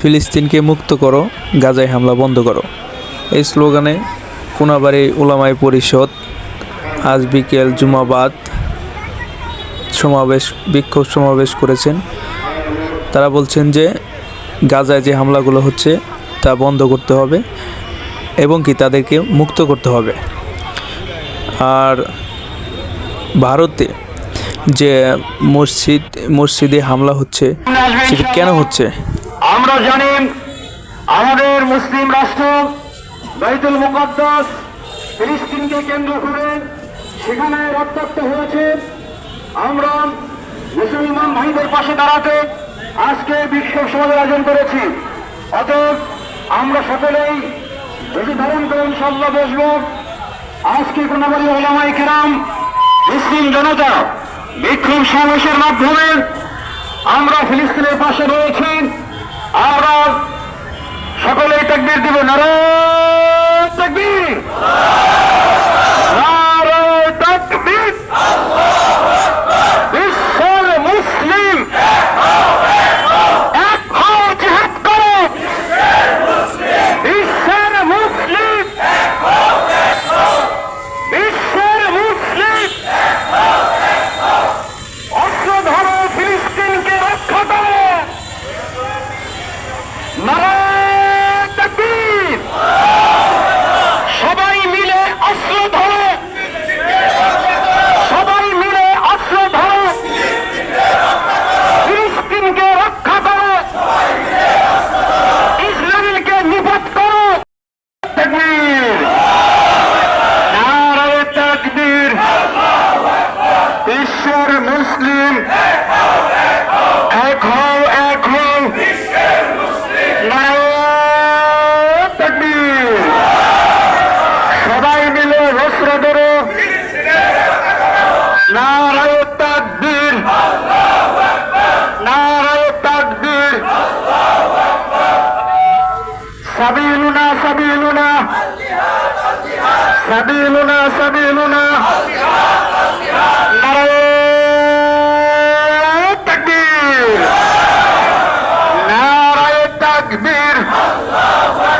ফিলিস্তিনকে মুক্ত করো, গাজায় হামলা বন্ধ করো। এই স্লোগানে কোনাবাড়ি ওলামাই পরিষদ আজ বিকেল জুমাবাদ সমাবেশ, বিক্ষোভ সমাবেশ করেছেন। তারা বলছেন যে গাজায় যে হামলাগুলো হচ্ছে তা বন্ধ করতে হবে এবং কি তাদেরকে মুক্ত করতে হবে। আর ভারতে যে মসজিদ, মসজিদে হামলা হচ্ছে, সেটা কেন হচ্ছে? আমরা জানি আমাদের মুসলিম রাষ্ট্র বাইতুল মুকদ্দাস ফিলিস্তিনকে কেন্দ্র করে সেখানে রক্তাক্ত হয়েছে। আমরা মুসলমান ভাইদের পাশে দাঁড়াতে আজকে বিক্ষোভ সমাজের আয়োজন করেছি। অতএব আমরা সকলেই বেশি ধারণ করে ইনশাল্লাহ বসব, আজকে কোনাবাড়ি ওলামাই কেরাম, মুসলিম জনতা বিক্ষোভ সমাবেশের মাধ্যমে আমরা ফিলিস্তিনের পাশে রয়েছি। আমরা সকলেই তাকবির দিব নারায়ণ তাকবীর নারায়ণ তাকবীর বিশ্বের মুসলিম এক হও জিহাদ করো বিশ্বের মুসলিম বিশ্বের মুসলিম অস্ত্র ধরো ফিলিস্তিনকে রক্ষা করো নারায়ণ তাকবীর সবাই মিলে অস্ত্র ধরো সবাই মিলে অস্ত্র ধরো ফিলিস্তিনকে রক্ষা করো ইসরায়েলকে নিপাত করো তাকবীর নারায়ণ তাকবীর বিশ্বের মুসলিম। এক হও এক হও। সবাই মিলে অস্ত্র ধরো তাকবীর। সাবিলুনা সাবিলুনা। সাবিলুনা সাবিলুনা। Allahu Akbar.